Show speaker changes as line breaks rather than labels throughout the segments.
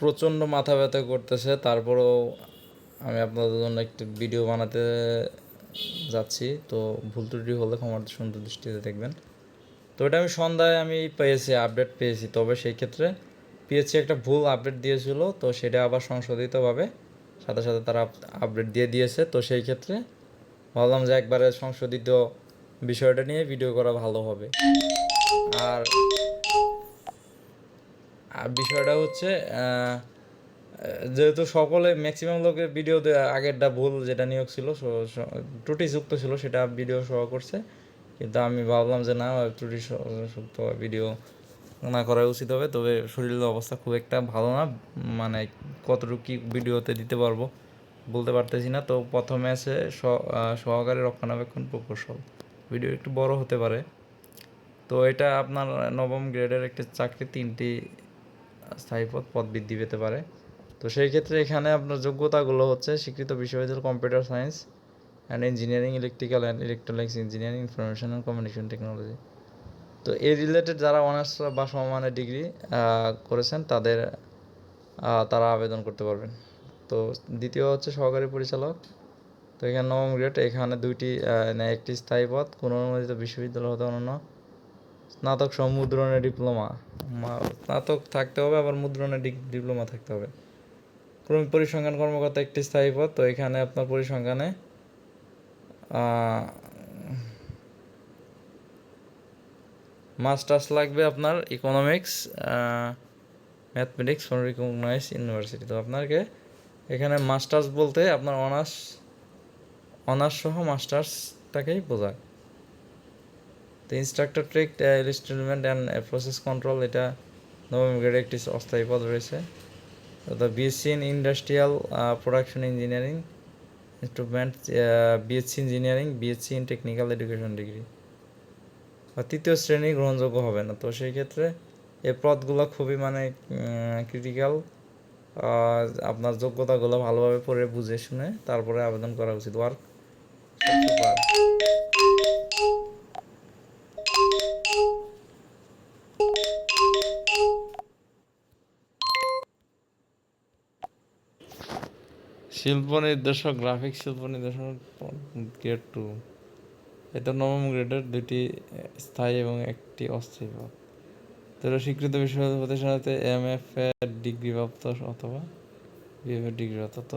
প্রচণ্ড মাথা ব্যথা করতেছে তারপরেও আমি আপনাদের জন্য একটি ভিডিও বানাতে যাচ্ছি তো ভুল ত্রুটি হলে ক্ষমার সুন্দর দৃষ্টিতে দেখবেন তো এটা আমি সন্ধ্যায় আমি পেয়েছি আপডেট পেয়েছি তবে সেই ক্ষেত্রে পিএসসি একটা ভুল আপডেট দিয়েছিল তো সেটা আবার সংশোধিতভাবে সাথে সাথে তারা আপডেট দিয়ে দিয়েছে তো সেই ক্ষেত্রে ভাবলাম যে একবারে সংশোধিত বিষয়টা নিয়ে ভিডিও করা ভালো হবে আর আর বিষয়টা হচ্ছে যেহেতু সকলে ম্যাক্সিমাম লোকের ভিডিওতে আগেরটা ভুল যেটা নিয়োগ ছিল ত্রুটিযুক্ত ছিল সেটা ভিডিও সহ করছে কিন্তু আমি ভাবলাম যে না ত্রুটি যুক্ত ভিডিও না করা উচিত হবে তবে শরীরের অবস্থা খুব একটা ভালো না মানে কতটুকু কী ভিডিওতে দিতে পারবো বলতে পারতেছি না তো প্রথমে আছে সহকারী রক্ষণাবেক্ষণ প্রকৌশল ভিডিও একটু বড় হতে পারে তো এটা আপনার নবম গ্রেডের একটা চাকরি তিনটি স্থায়ী পদ পদ বৃদ্ধি পেতে পারে তো সেই ক্ষেত্রে এখানে আপনার যোগ্যতাগুলো হচ্ছে স্বীকৃত বিশ্ববিদ্যালয় computer science and engineering electrical and electronics engineering information and communication technology তো এই রিলেটেড যারা অনার্স বা সমমানের ডিগ্রি করেছেন তাদের তারা আবেদন করতে পারবেন তো দ্বিতীয় হচ্ছে সহকারী পরিচালক তো এখানে নবম গ্রেড এখানে দুইটি একটি স্থায়ী পদ কোনো অনুমোদিত বিশ্ববিদ্যালয় হতে অনন্য স্নাতক সহ মুদ্রণের ডিপ্লোমা স্নাতক থাকতে হবে আবার মুদ্রণের ডিপ্লোমা থাকতে হবে ক্রমিক পরিসংখ্যান কর্মকর্তা একটি স্থায়ী পদ তো এখানে আপনার পরিসংখ্যানে মাস্টার্স লাগবে আপনার economics mathematics from recognise university তো আপনাকে এখানে মাস্টার্স বলতে আপনার অনার্স অনার্স সহ মাস্টার্সটাকেই বোঝায় তো ইনস্ট্রাক্টর ট্রেক ইনস্টলমেন্ট অ্যান্ড প্রসেস কন্ট্রোল এটা নবম গ্রেডে একটি অস্থায়ী পদ রয়েছে অর্থাৎ BSc in industrial production engineering instrument BSc engineering BSc in technical education degree তৃতীয় শ্রেণী গ্রহণযোগ্য হবে না তো সেই ক্ষেত্রে এই পদগুলো খুবই মানে ক্রিটিক্যাল আপনার যোগ্যতাগুলো ভালোভাবে পড়ে বুঝে শুনে তারপরে আবেদন করা উচিত ওয়ার্ক শিল্প নির্দেশক গ্রাফিক শিল্প নির্দেশক গ্রেড টু এটা নবম গ্রেডের দুটি স্থায়ী এবং একটি অস্থায়ী পদ তারা স্বীকৃত বিশ্ববিদ্যালয় প্রতিষ্ঠানতে এম এফ ডিগ্রি ডিগ্রিপ্রাপ্ত অথবা বিএফের ডিগ্রি অর্থাৎ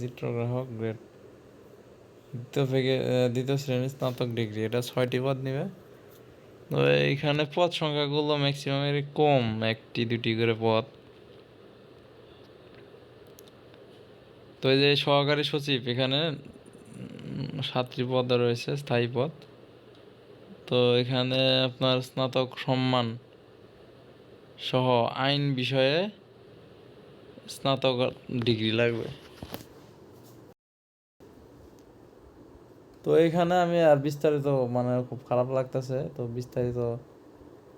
চিত্রগ্রাহক গ্রেড দ্বিতীয় থেকে দ্বিতীয় শ্রেণীর স্নাতক ডিগ্রি এটা ছয়টি পদ নেবে তো এইখানে পদ সংখ্যাগুলো ম্যাক্সিমামের কম একটি দুটি করে পদ তো এই যে সহকারী সচিব এখানে সাতটি পদ রয়েছে স্থায়ী পদ তো এখানে আপনার স্নাতক সম্মান সহ আইন বিষয়ে স্নাতক ডিগ্রি লাগবে তো এইখানে আমি আর বিস্তারিত মানে খুব খারাপ লাগতেছে তো বিস্তারিত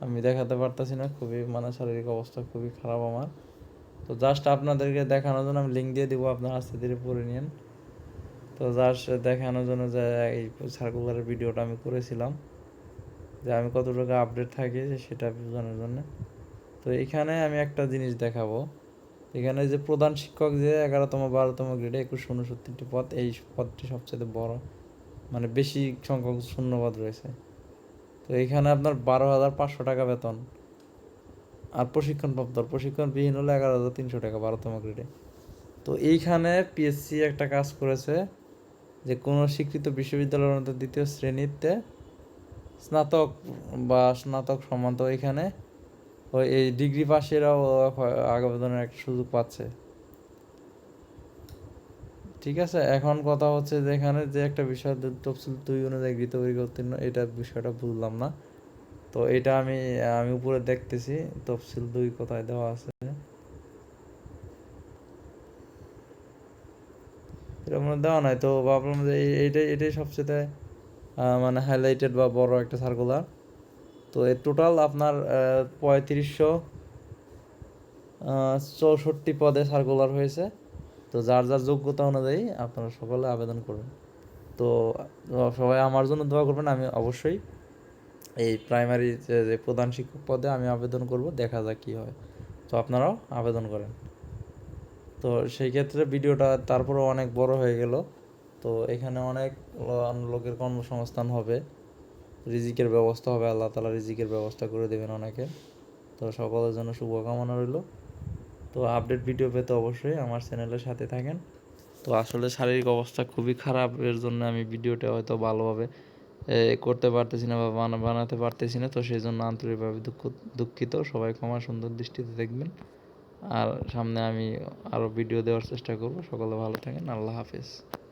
আমি দেখাতে পারতেছি না খুবই মানে শারীরিক অবস্থা খুবই খারাপ আমার তো জাস্ট আপনাদেরকে দেখানোর জন্য আমি লিঙ্ক দিয়ে দিব আপনারা আস্তে ধীরে পড়ে নিন তো জাস্ট দেখানোর জন্য যে এই সার্কুলারের ভিডিওটা আমি করেছিলাম যে আমি কতটুকু আপডেট থাকি সেটা বোঝানোর জন্য তো এখানে আমি একটা জিনিস দেখাবো এখানে যে প্রধান শিক্ষক যে এগারোতম বারোতম গ্রেডে একুশ উনসত্তরটি পদ এই পদটি সবচেয়ে বড় মানে বেশি সংখ্যক শূন্যপদ রয়েছে তো এখানে আপনার বারো হাজার পাঁচশো টাকা বেতন আর প্রশিক্ষণপ্রাপ্ত আর প্রশিক্ষণবিহীন হলো এগারো হাজার তিনশো টাকা বারোতম গ্রেডে তো এইখানে পিএসসি একটা কাজ করেছে যে কোন স্বীকৃত বিশ্ববিদ্যালয়ের মধ্যে দ্বিতীয় শ্রেণীতে স্নাতক বা স্নাতক সমান তো এখানে ওই এই ডিগ্রি পাশেরাও আবেদনের একটা সুযোগ পাচ্ছে ঠিক আছে এখন কথা হচ্ছে যে এখানে যে একটা বিষয় তফসিল দুই অনুযায়ী গৃহীত উত্তীর্ণ এটা বিষয়টা বুঝলাম না তো এটা আমি আমি উপরে দেখতেছি তফসিল দুই কোথায় দেওয়া আছে এরকম দেওয়া নাই তো ভাবলাম যে এইটাই এটাই সবচেয়ে মানে হাইলাইটেড বা বড় একটা সার্কুলার তো এর টোটাল আপনার পঁয়ত্রিশশো চৌষট্টি পদে সার্কুলার হয়েছে তো যার যার যোগ্যতা অনুযায়ী আপনারা সকলে আবেদন করবেন তো সবাই আমার জন্য দোয়া করবেন আমি অবশ্যই এই প্রাইমারি যে প্রধান শিক্ষক পদে আমি আবেদন করব দেখা যাক কী হয় তো আপনারাও আবেদন করেন তো সেই ক্ষেত্রে ভিডিওটা তারপরে অনেক বড় হয়ে গেল তো এখানে অনেক লোকের কর্মসংস্থান হবে রিজিকের ব্যবস্থা হবে আল্লাহ তালা রিজিকের ব্যবস্থা করে দেবেন অনেকে তো সকলের জন্য শুভকামনা রইল তো আপডেট ভিডিও পেতে অবশ্যই আমার চ্যানেলের সাথে থাকেন তো আসলে শারীরিক অবস্থা খুবই খারাপ এর জন্য আমি ভিডিওটা হয়তো ভালোভাবে করতে পারতেছি না বা বানাতে পারতেছি না তো সেই জন্য আন্তরিকভাবে দুঃখ দুঃখিত সবাই ক্ষমা সুন্দর দৃষ্টিতে দেখবেন আর সামনে আমি আরও ভিডিও দেওয়ার চেষ্টা করব সকলে ভালো থাকেন আল্লাহ হাফিজ